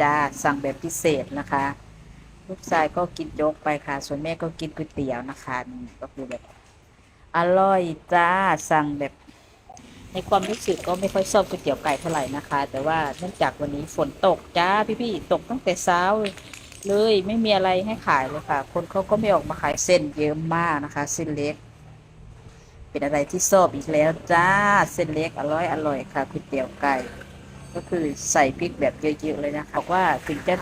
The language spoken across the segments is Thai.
จ้า สั่งแบบพิเศษนะคะ ลูกชายก็กินโจ๊กไปค่ะ ส่วนแม่ก็กินก๋วยเตี๋ยวนะคะนี่ก็คือแบบอร่อยจ้า สั่งแบบในความรู้สึกก็ไม่ค่อยชอบก๋วยเตี๋ยวไก่เท่าไหร่นะคะ แต่ว่าเนื่องจากวันนี้ฝนตกจ้าพี่ๆตกตั้งแต่เช้าเลยไม่มีอะไรให้ขายเลยค่ะ คนเขาก็ไม่ออกมาขายเส้นเยอะมากนะคะ เส้นเล็ก เป็นอะไรที่ชอบอีกแล้วจ้า เส้นเล็กอร่อยอร่อยค่ะก๋วยเตี๋ยวไก่ ก็คือใส่พริกแบบเยอะๆเลยนะคะบอกว่าถึงจะ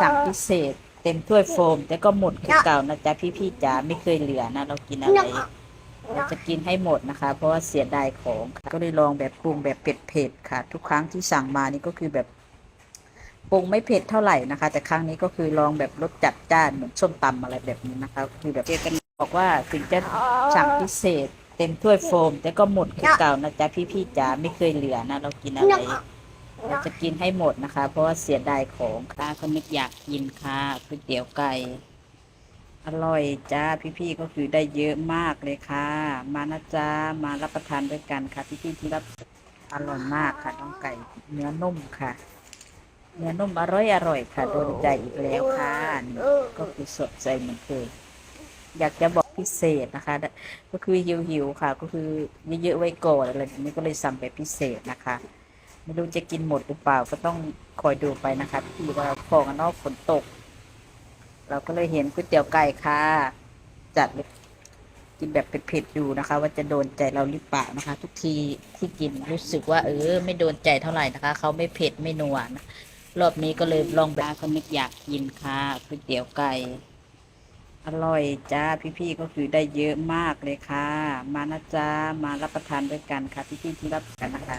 สั่งพิเศษเต็มถ้วยโฟม แต่ก็หมดคือเก่านะจ๊ะพี่ๆจ๋าไม่เคยเหลือนะเรากินอะไรเราจะกินให้หมดนะคะ เพราะว่าเสียดายของก็เลยลองแบบปรุงแบบเผ็ดๆค่ะ ทุกครั้งที่สั่งมานี่ก็คือแบบปรุงไม่เผ็ดเท่าไหร่นะคะ แต่ครั้งนี้ก็คือลองแบบรสจัดจ้านเหมือนส้มตำอะไรแบบนี้นะคะคือแบบเจอกันบอกว่าถึงจะสั่งพิเศษ เต็มถ้วยโฟม แต่ก็หมดคือเก่านะจ๊ะพี่ๆจ๋าไม่เคยเหลือนะเรากินอะไร เราจะกินให้หมดนะคะ เพราะว่าเสียดายของค่ะก็นึกอยากกินค่ะก๋วยเตี๋ยวไก่ อร่อยจ้าพี่ๆก็คือได้เยอะมากเลยค่ะ มานะจ้ามารับประทานด้วยกันค่ะ พี่ๆที่รับอร่อยมากค่ะน้องไก่เนื้อนุ่มค่ะ เนื้อนุ่มอร่อยอร่อยค่ะโดนใจอีกแล้วค่ะก็คือสดใจเหมือนเคยอยากจะบอกพิเศษนะคะ ก็คือหิวหิวค่ะ ก็คือเยอะๆไว้ก่อนอะไรแบบนี้ก็เลยสั่งแบบพิเศษนะคะ ไม่รู้จะกินหมดหรือเปล่าก็ต้องคอยดูไปนะคะพี่ว่าฟองกันนอกฝนตก เราก็เลยเห็นก๋วยเตี๋ยวไก่ค่ะ จัดกินแบบเผ็ดๆดูนะคะ ว่าจะโดนใจเราหรือเปล่านะคะ ทุกทีที่กินรู้สึกว่า เออ ไม่โดนใจเท่าไหร่นะคะเขาไม่เผ็ดไม่นัวนะรอบนี้ก็เลยลองแบบเขานึกอยากกินค่ะก๋วยเตี๋ยวไก่อร่อยจ้าพี่ๆก็คือได้เยอะมากเลยค่ะ มานะจ้ามารับประทานด้วยกันค่ะพี่ๆที่รับกันนะคะ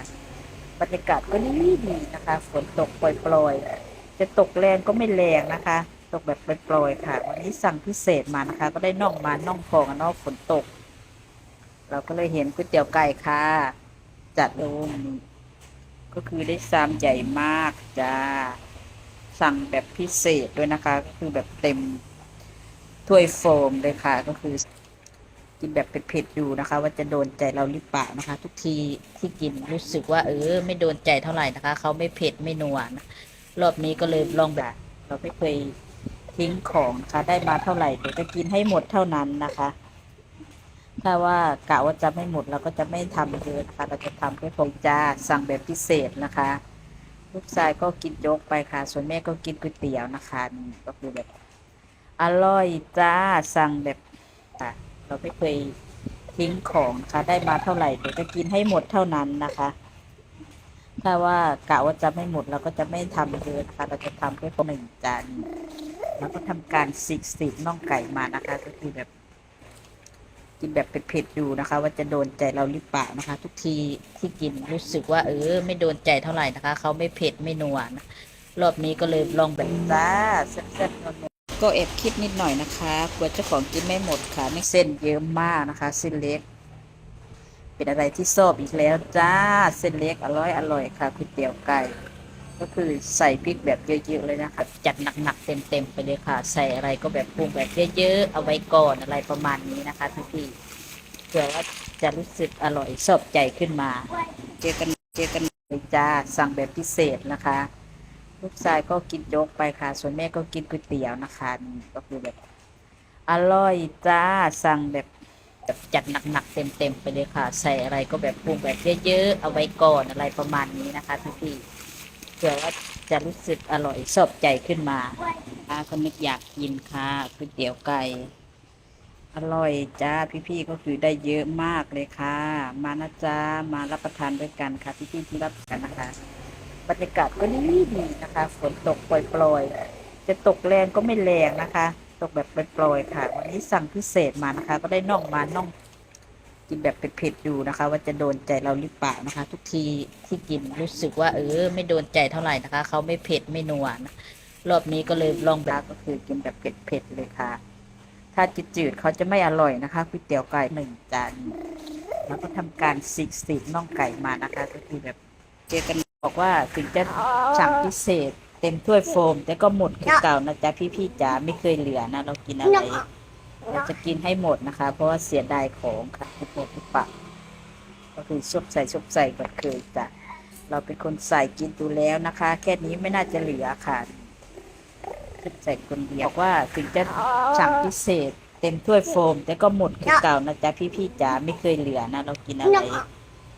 บรรยากาศก็ดีดีนะคะ ฝนตกปล่อยๆ จะตกแรงก็ไม่แรงนะคะ ตกแบบปล่อยๆค่ะ วันนี้สั่งพิเศษมานะคะ ก็ได้น่องมาน่องพองกับนอกฝนตก เราก็เลยเห็นก๋วยเตี๋ยวไก่ค่ะ จัดโอ้นี่ก็คือได้ซามใหญ่มากจ้า สั่งแบบพิเศษด้วยนะคะ ก็คือแบบเต็มถ้วยโฟมเลยค่ะ ก็คือ กินแบบเผ็ดๆดูนะคะ ว่าจะโดนใจเราหรือเปล่านะคะ ทุกทีที่กินรู้สึกว่า เออ ไม่โดนใจเท่าไหร่นะคะเขาไม่เผ็ดไม่นัวนะรอบนี้ก็เลยลองแบบ เราไม่เคยทิ้งของนะคะได้มาเท่าไหร่เดี๋ยวจะกินให้หมดเท่านั้นนะคะ ถ้าว่ากะว่าจะไม่หมดเราก็จะไม่ทำเยอะนะคะเราจะทำแค่พงจ้าสั่งแบบพิเศษนะคะ ลูกชายก็กินโจ๊กไปค่ะ ส่วนแม่ก็กินก๋วยเตี๋ยวนะคะนี่ก็คือแบบอร่อยจ้าสั่งแบบ เราไม่เคยทิ้งของนะคะได้มาเท่าไหร่เดี๋ยวจะกินให้หมดเท่านั้นนะคะ ถ้าว่ากะว่าจะไม่หมดเราก็จะไม่ทำเยอะนะคะเราจะทำแค่หนึ่งจานแล้วก็ทำการสีกสีกน่องไก่มานะคะ ก็คือแบบ กินแบบเผ็ดๆดูนะคะ ว่าจะโดนใจเราหรือเปล่านะคะ ทุกทีที่กินรู้สึกว่า เออ ไม่โดนใจเท่าไหร่นะคะเขาไม่เผ็ดไม่นัวนะรอบนี้ก็เลยลองแบบจ้าแซ่บๆนัว ก็แอบคิดนิดหน่อยนะคะกลัวเจ้าของกินไม่หมดค่ะนี่เส้นเยอะมากนะคะ เส้นเล็ก เป็นอะไรที่ชอบอีกแล้วจ้าเส้นเล็กอร่อยอร่อยค่ะก๋วยเตี๋ยวไก่ก็คือใส่พริกแบบเยอะๆเลยนะคะจัดหนักๆเต็มๆไปเลยค่ะ ใส่อะไรก็แบบปรุงแบบเยอะๆเอาไว้ก่อนอะไรประมาณนี้นะคะพี่ๆเผื่อว่าจะรู้สึกอร่อยชอบใจขึ้นมา เจอกันเจอกันเลยจ้าสั่งแบบพิเศษนะคะ ลูกชายก็กินโจ๊กไปค่ะ ส่วนแม่ก็กินก๋วยเตี๋ยวนะคะนี่ก็คือแบบอร่อยจ้าสั่งแบบแบบจัดหนักๆเต็มๆไปเลยค่ะ ใส่อะไรก็แบบปรุงแบบเยอะๆเอาไว้ก่อนอะไรประมาณนี้นะคะพี่ๆเผื่อว่าจะรู้สึกอร่อยชอบใจขึ้นมาอาก็นึกอยากกินค่ะก๋วยเตี๋ยวไก่อร่อยจ้าพี่ๆก็คือได้เยอะมากเลยค่ะ มานะจ้ามารับประทานด้วยกันค่ะพี่ๆที่รับกันนะคะ บรรยากาศก็ดีดีนะคะ ฝนตกปล่อยๆ จะตกแรงก็ไม่แรงนะคะ ตกแบบปล่อยๆค่ะ วันนี้สั่งพิเศษมานะคะ ก็ได้น่องมาน่องกินแบบเผ็ดๆดูนะคะ ว่าจะโดนใจเราหรือเปล่านะคะ ทุกทีที่กินรู้สึกว่า เออ ไม่โดนใจเท่าไหร่นะคะเขาไม่เผ็ดไม่นัวนะรอบนี้ก็เลยลองแบบก็คือกินแบบเผ็ดๆเลยค่ะ ถ้าจืดๆเขาจะไม่อร่อยนะคะก๋วยเตี๋ยวไก่หนึ่งจานแล้วก็ทำการสีกสีกน่องไก่มานะคะ ก็คือแบบเจอกัน บอกว่าถึงจะสั่งพิเศษ เต็มถ้วยโฟม แต่ก็หมดคือเก่านะจ๊ะพี่ๆจ๋าไม่เคยเหลือนะ เรากินอะไรเราจะกินให้หมดนะคะ เพราะว่าเสียดายของค่ะทุกคนทุกปะก็คือชบใส่ชบใส่ก็เคยจ้ะเราเป็นคนใส่กินดูแล้วนะคะ แค่นี้ไม่น่าจะเหลือค่ะใส่คนเดียวบอกว่าถึงจะสั่งพิเศษ เต็มถ้วยโฟม แต่ก็หมดคือเก่านะจ๊ะพี่ๆจ๋าไม่เคยเหลือนะ เรากินอะไร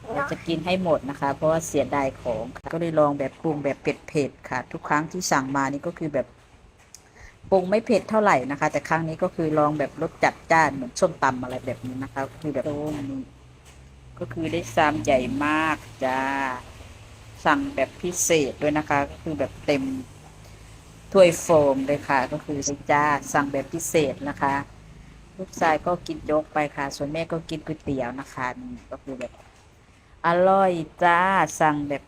เราจะกินให้หมดนะคะ เพราะว่าเสียดายของค่ะก็เลยลองแบบปรุงแบบเผ็ดๆค่ะ ทุกครั้งที่สั่งมานี่ก็คือแบบปรุงไม่เผ็ดเท่าไหร่นะคะ แต่ครั้งนี้ก็คือลองแบบรสจัดจ้านเหมือนส้มตำอะไรแบบนี้นะคะ คือแบบโอ้นี่ก็คือได้ซามใหญ่มากจ้าสั่งแบบพิเศษด้วยนะคะ ก็คือแบบเต็มถ้วยโฟมเลยค่ะ ก็คือจ้าสั่งแบบพิเศษนะคะ ลูกชายก็กินยกไปค่ะ ส่วนแม่ก็กินก๋วยเตี๋ยวนะคะนี่ก็คือแบบ อร่อยจ้าสั่งแบบ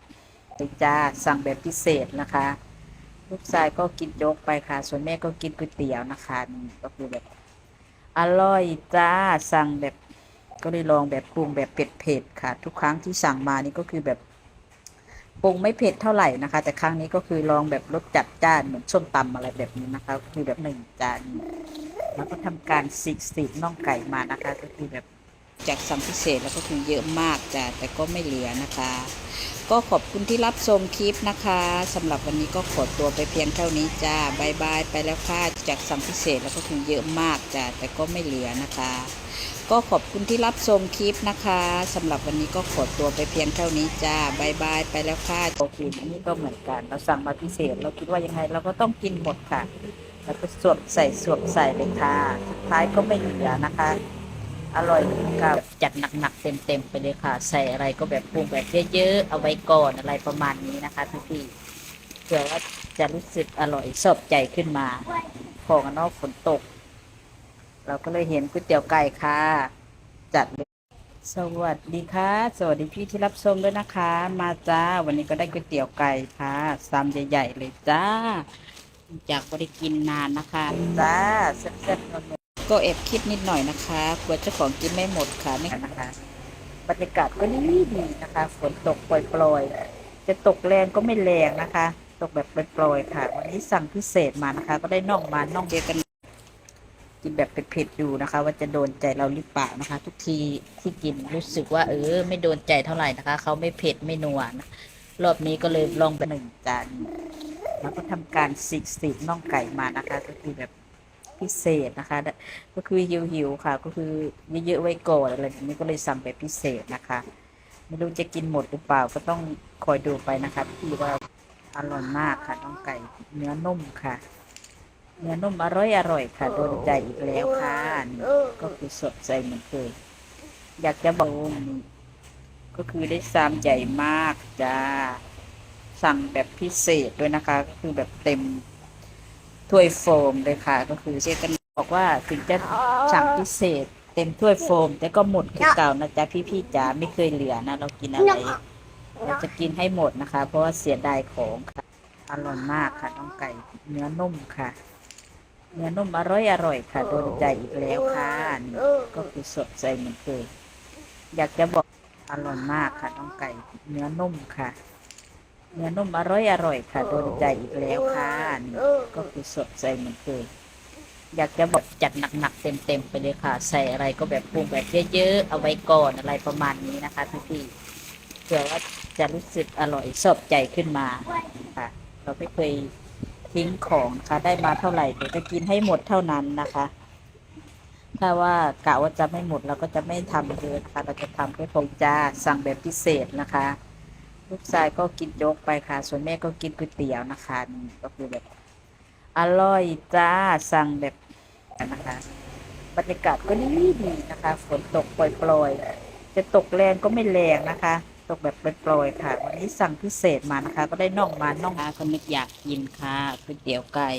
จ้าสั่งแบบพิเศษนะคะ ลูกชายก็กินยกไปค่ะ ส่วนแม่ก็กินก๋วยเตี๋ยวนะคะนี่ก็คือแบบอร่อยจ้าสั่งแบบก็เลยลองแบบปรุงแบบเผ็ดๆค่ะ ทุกครั้งที่สั่งมานี่ก็คือแบบปรุงไม่เผ็ดเท่าไหร่นะคะ แต่ครั้งนี้ก็คือลองแบบรสจัดจ้านเหมือนส้มตำอะไรแบบนี้นะคะก็คือแบบหนึ่งจานแล้วก็ทำการสีกสีกน่องไก่มานะคะ ก็คือแบบ จากสั่งพิเศษแล้วก็คือเยอะมากจ้ะแต่ก็ไม่เหลือนะคะ ก็ขอบคุณที่รับชมคลิปนะคะสำหรับวันนี้ก็ขอตัวไปเพียงเท่านี้จ้าบายบายไปแล้วค่ะจากสั่งพิเศษแล้วก็คือเยอะมากจ้ะแต่ก็ไม่เหลือนะคะ ก็ขอบคุณที่รับชมคลิปนะคะสำหรับวันนี้ก็ขอตัวไปเพียงเท่านี้จ้าบายบายไปแล้วค่ะโอเคอันนี้ก็เหมือนกัน เราสั่งมาพิเศษ เราคิดว่ายังไงเราก็ต้องกินหมดค่ะแล้วก็สวมใส่สวมใส่เลยค่ะสุดท้ายก็ไม่เหลือนะคะ อร่อยกับจัดหนักๆเต็มๆไปเลยค่ะ ใส่อะไรก็แบบปรุงแบบเยอะๆเอาไว้ก่อนอะไรประมาณนี้นะคะพี่ๆเผื่อว่าจะรู้สึกอร่อยสอบใจขึ้นมาของอนอกฝนตก เราก็เลยเห็นก๋วยเตี๋ยวไก่ค่ะ จัดเลยสวัสดีค่ะ สวัสดีพี่ที่รับชมด้วยนะคะ มาจ้า วันนี้ก็ได้ก๋วยเตี๋ยวไก่ค่ะซามใหญ่ๆเลยจ้า จากบริกินนานนะคะ จ้าแซ่บๆนัวๆ ก็แอบคิดนิดหน่อยนะคะกลัวเจ้าของกินไม่หมดค่ะนี่นะคะบรรยากาศก็ดีดีนะคะฝนตกปล่อยๆจะตกแรงก็ไม่แรงนะคะ ตกแบบปล่อยๆค่ะ วันนี้สั่งพิเศษมานะคะ ก็ได้น่องมาน่องเดียวกันกินแบบเผ็ดๆดูนะคะ ว่าจะโดนใจเราหรือเปล่านะคะ ทุกทีที่กินรู้สึกว่า เออ ไม่โดนใจเท่าไหร่นะคะ เขาไม่เผ็ดไม่นัวนะรอบนี้ก็เลยลองไปหนึ่งจานแล้วก็ทำการสีกสีกน่องไก่มานะคะ ก็คือแบบ พิเศษนะคะ ก็คือหิวหิวค่ะ ก็คือเยอะๆไว้ก่อนอะไรแบบนี้ก็เลยสั่งแบบพิเศษนะคะ ไม่รู้จะกินหมดหรือเปล่าก็ต้องคอยดูไปนะคะพี่ว่าอร่อยมากค่ะน่องไก่เนื้อนุ่มค่ะ เนื้อนุ่มอร่อยอร่อยค่ะโดนใจอีกแล้วค่ะก็คือสดใจเหมือนเคยอยากจะบอกนี่ก็คือได้ซามใหญ่มากจ้าสั่งแบบพิเศษด้วยนะคะ ก็คือแบบเต็ม ถ้วยโฟมเลยค่ะ ก็คือเชฟกันบอกว่าถึงจะสั่งพิเศษ เต็มถ้วยโฟม แต่ก็หมดคือเก่านะจ๊ะพี่ๆจ๋าไม่เคยเหลือนะ เรากินอะไรเราจะกินให้หมดนะคะ เพราะว่าเสียดายของค่ะอร่อยมากค่ะน้องไก่เนื้อนุ่มค่ะ เนื้อนุ่มอร่อยอร่อยค่ะโดนใจอีกแล้วค่ะนี่ก็คือสดใจเหมือนเคยอยากจะบอกอร่อยมากค่ะน้องไก่เนื้อนุ่มค่ะ เนื้อนุ่มอร่อยอร่อยค่ะโดนใจอีกแล้วค่ะนี่ก็คือสดใจเหมือนเคยอยากจะบอกจัดหนักๆเต็มๆไปเลยค่ะ ใส่อะไรก็แบบปรุงแบบเยอะๆเอาไว้ก่อนอะไรประมาณนี้นะคะพี่ๆเผื่อว่าจะรู้สึกอร่อยสอบใจขึ้นมาค่ะ เราไม่เคยทิ้งของนะคะได้มาเท่าไหร่เดี๋ยวจะกินให้หมดเท่านั้นนะคะ ถ้าว่ากะว่าจะไม่หมดเราก็จะไม่ทำเยอะนะคะเราจะทำแค่พอจ้าสั่งแบบพิเศษนะคะ ลูกชายก็กินยกไปค่ะ ส่วนแม่ก็กินก๋วยเตี๋ยวนะคะนี่ก็คือแบบอร่อยจ้าสั่งแบบนะคะ บรรยากาศก็ดีดีนะคะ ฝนตกปล่อยๆ จะตกแรงก็ไม่แรงนะคะ ตกแบบปล่อยๆค่ะ วันนี้สั่งพิเศษมานะคะ ก็ได้น่องมาน่องมาก็นึกอยากกินค่ะก๋วยเตี๋ยวไก่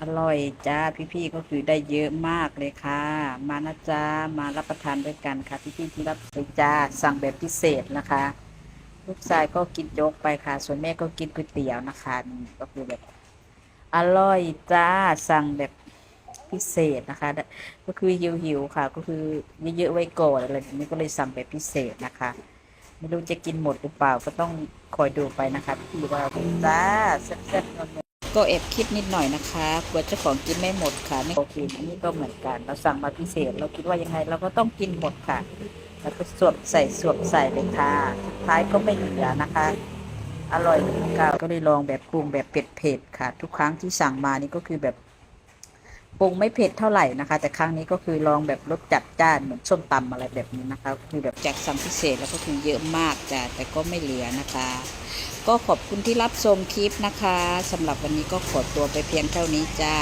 อร่อยจ้าพี่ๆก็คือได้เยอะมากเลยค่ะ มานะจ้ามารับประทานด้วยกันค่ะพี่ๆที่รับไปจ้าสั่งแบบพิเศษนะคะ ลูกชายก็กินยกไปค่ะ ส่วนแม่ก็กินก๋วยเตี๋ยวนะคะนี่ก็คือแบบอร่อยจ้าสั่งแบบพิเศษนะคะ ก็คือหิวหิวๆค่ะ ก็คือเยอะๆไว้ก่อนอะไรแบบนี้ก็เลยสั่งแบบพิเศษนะคะ ไม่รู้จะกินหมดหรือเปล่าก็ต้องคอยดูไปนะคะพี่ว่าจ้าแซ่บๆนัวๆก็แอบคิดนิดหน่อยนะคะกลัวเจ้าของกินไม่หมดค่ะนี่โอเคอันนี้ก็เหมือนกัน เราสั่งมาพิเศษ เราคิดว่ายังไงเราก็ต้องกินหมดค่ะ แล้วก็สวมใส่สวมใส่เลยค่ะสุดท้ายก็ไม่เหลือนะคะ อร่อยเหมือนเก่าก็เลยลองแบบปรุงแบบเผ็ดๆค่ะ ทุกครั้งที่สั่งมานี่ก็คือแบบปรุงไม่เผ็ดเท่าไหร่นะคะ แต่ครั้งนี้ก็คือลองแบบรสจัดจ้านเหมือนส้มตำอะไรแบบนี้นะคะ คือแบบจากสั่งพิเศษแล้วก็คือเยอะมากจ้ะแต่ก็ไม่เหลือนะคะ ก็ขอบคุณที่รับชมคลิปนะคะสำหรับวันนี้ก็ขอตัวไปเพียงเท่านี้จ้า